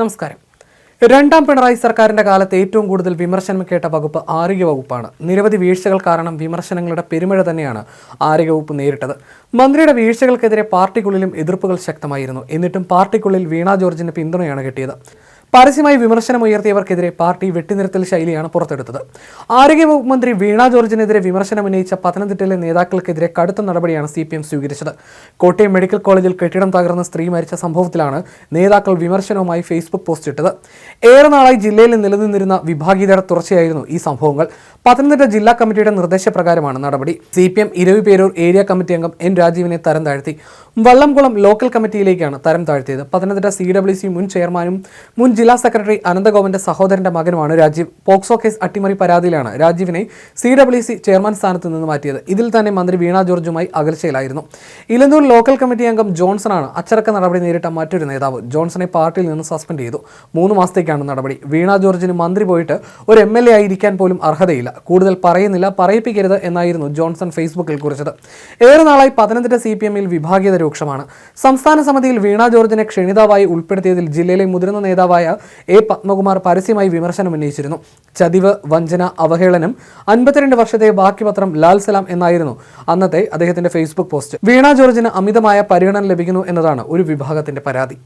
നമസ്കാരം. രണ്ടാം പിണറായി സർക്കാരിന്റെ കാലത്ത് ഏറ്റവും കൂടുതൽ വിമർശനം കേട്ട വകുപ്പ് ആരോഗ്യ വകുപ്പാണ് നിരവധി വീഴ്ചകൾ കാരണം വിമർശനങ്ങളുടെ പെരുമഴ തന്നെയാണ് ആരോഗ്യവകുപ്പ് നേരിട്ടത്. മന്ത്രിയുടെ വീഴ്ചകൾക്കെതിരെ പാർട്ടിക്കുള്ളിലും എതിർപ്പുകൾ ശക്തമായിരുന്നു. എന്നിട്ടും പാർട്ടിക്കുള്ളിൽ വീണ ജോർജിന് പിന്തുണയാണ് കിട്ടിയത്. പരസ്യമായി വിമർശനമുയർത്തിയവർക്കെതിരെ പാർട്ടി വെട്ടിനിർത്തൽ ശൈലിയാണ് പുറത്തെടുത്തത്. ആരോഗ്യവകുപ്പ് മന്ത്രി വീണ ജോർജിനെതിരെ വിമർശനം ഉന്നയിച്ച പത്തനംതിട്ടയിലെ നേതാക്കൾക്കെതിരെ കടുത്ത നടപടിയാണ് സി പി എം സ്വീകരിച്ചത്. കോട്ടയം മെഡിക്കൽ കോളേജിൽ കെട്ടിടം തകർന്ന സ്ത്രീ മരിച്ച സംഭവത്തിലാണ് നേതാക്കൾ വിമർശനവുമായി ഫേസ്ബുക്ക് പോസ്റ്റ് ഇട്ടത്. ഏറെ നാളായി ജില്ലയിൽ നിലനിന്നിരുന്ന വിഭാഗീയതയുടെ തുടർച്ചയായിരുന്നു ഈ സംഭവങ്ങൾ. പത്തനംതിട്ട ജില്ലാ കമ്മിറ്റിയുടെ നിർദ്ദേശപ്രകാരമാണ് നടപടി. C P M Eraviperoor area committee അംഗം എൻ രാജീവിനെ തരം താഴ്ത്തി. വള്ളംകുളം ലോക്കൽ കമ്മിറ്റിയിലേക്കാണ് തരം താഴ്ത്തിയത്. പത്തനംതിട്ട സി ഡബ്ല്യു സി മുൻ ചെയർമാനും മുൻ ജില്ലാ സെക്രട്ടറി അനന്തഗോപന്റെ സഹോദരന്റെ മകനുമാണ് രാജീവ്. പോക്സോ കേസ് അട്ടിമറി പരാതിയിലാണ് രാജീവിനെ സി ഡബ്ല്യു സി ചെയർമാൻ സ്ഥാനത്ത് നിന്ന് മാറ്റിയത്. ഇതിൽ തന്നെ മന്ത്രി വീണ ജോർജുമായി അകൽച്ചയിലായിരുന്നു. ഇലന്തൂർ ലോക്കൽ കമ്മിറ്റി അംഗം ജോൺസണാണ് അച്ചടക്ക നടപടി നേരിട്ട മറ്റൊരു നേതാവ്. ജോൺസണെ പാർട്ടിയിൽ നിന്ന് സസ്പെൻഡ് ചെയ്തു. മൂന്ന് മാസത്തേക്കാണ് നടപടി. വീണ ജോർജിന് മന്ത്രി പോയിട്ട് ഒരു എം എൽ എ ആയിരിക്കാൻ പോലും അർഹതയില്ല. കൂടുതൽ പറയുന്നില്ല പറയിപ്പിക്കരുത് എന്നായിരുന്നു ജോൺസൺ ഫേസ്ബുക്കിൽ കുറിച്ചത്. ഏറെ നാളായി പത്തനംതിട്ട സി പി എമ്മിൽ വിഭാഗീയത രൂക്ഷമാണ്. സംസ്ഥാന സമിതിയിൽ വീണ ജോർജിനെ ക്ഷണിതാവായി ഉൾപ്പെടുത്തിയതിൽ ജില്ലയിലെ മുതിർന്ന നേതാവായ എ പത്മകുമാർ പരസ്യമായി വിമർശനം ഉന്നയിച്ചിരുന്നു. ചതിവ് വഞ്ചന അവഹേളനം അൻപത്തിരണ്ട് വർഷത്തെ ബാക്കി പത്രം ലാൽ സലാം എന്നായിരുന്നു അന്നത്തെ അദ്ദേഹത്തിന്റെ ഫേസ്ബുക്ക് പോസ്റ്റ്. വീണ ജോർജിന് അമിതമായ പരിഗണന ലഭിക്കുന്നു എന്നതാണ് ഒരു വിഭാഗത്തിന്റെ പരാതി.